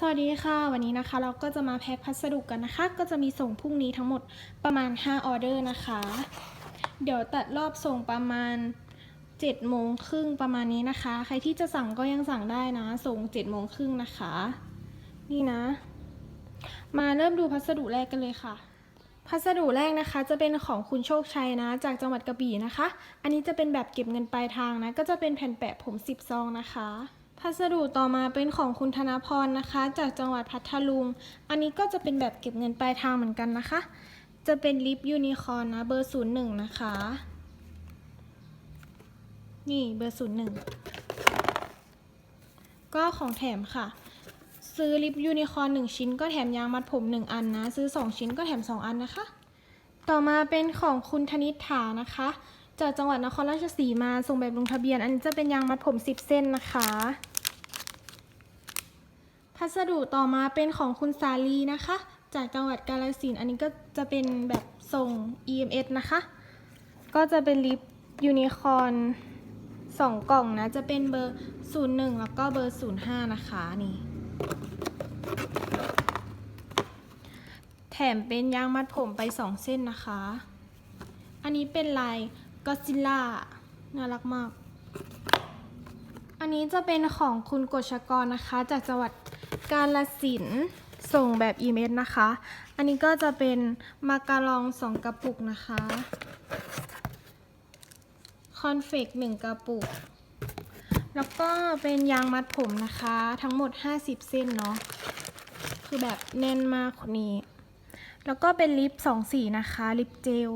สวัสดีค่ะ วันนี้นะคะเราก็จะมาแพ็คพัสดุกันนะคะ ก็จะมีส่งพรุ่งนี้ทั้งหมดประมาณ 5 ออเดอร์นะคะ เดี๋ยวตัดรอบส่งประมาณ7โมงครึ่งประมาณนี้นะคะ ใครที่จะสั่งก็ยังสั่งได้นะ ส่ง7โมงครึ่งนะคะ นี่นะ มาเริ่มดูพัสดุแรกกันเลยค่ะ พัสดุแรกนะคะ จะเป็นของคุณโชคชัยนะ จากจังหวัดกระบี่นะคะ อันนี้จะเป็นแบบเก็บเงินปลายทางนะ ก็จะเป็นแผ่นแปะผม 10 ซองนะคะ พัสดุต่อมาเป็นของคุณธนพรนะคะ จากจังหวัดพัทลุง อันนี้ก็จะเป็นแบบเก็บเงินปลายทางเหมือนกันนะคะ จะเป็นลิปยูนิคอร์นนะเบอร์01นย์หนึ่งนะคะ นี่เบอร์01ก็ของแถมค่ะ ซื้อลิปยูนิคอร์น1ชิ้นก็แถมยางมัดผม1อันนะ ซื้อ2ชิ้นก็แถม2อันนะคะ ต่อมาเป็นของคุณธนิษฐานะคะ จากจังหวัดนครราชสีมาส่งแบบลงทะเบียน อันนี้จะเป็นยางมัดผม 10 เส้นนะคะ พัสดุต่อมาเป็นของคุณสาลีนะคะ จากจังหวัดกาฬสินธ์อันนี้ก็จะเป็นแบบส่ง EMS นะคะ ก็จะเป็นลิปยูนิคอร์นสองกล่องนะ จะเป็นเบอร์ 01 แล้วก็เบอร์ 05 นะคะนี่ แถมเป็นยางมัดผมไป 2 เส้นนะคะ อันนี้เป็นลาย ก็ซิลล่า น่ารักมาก อันนี้จะเป็นของคุณกฎชกรนะคะ จากจังหวัดกาลสินธุ์ส่งแบบอีเมลนะคะ อันนี้ก็จะเป็นมาการองสองกระปุกนะคะ คอนเฟกหนึ่งกระปุก แล้วก็เป็นยางมัดผมนะคะ ทั้งหมด 50 เส้นเนาะ คือแบบแน่นมากคนนี้ แล้วก็เป็นลิปสองสีนะคะ ลิปเจล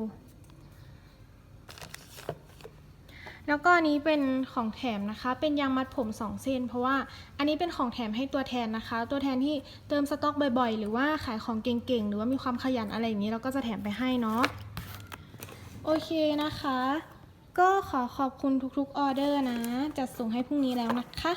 แล้วก็อันนี้เป็นของแถมนะคะ เป็นยางมัดผม 2 เส้น เพราะว่าอันนี้เป็นของแถมให้ตัวแทนนะคะ ตัวแทนที่เติมสต็อกบ่อยๆ หรือว่าขายของเก่งๆ หรือว่ามีความขยันอะไรอย่างนี้เราก็จะแถมไปให้เนาะ โอเคนะคะ ก็ขอขอบคุณทุกๆออเดอร์นะ จัดส่งให้พรุ่งนี้แล้วนะคะ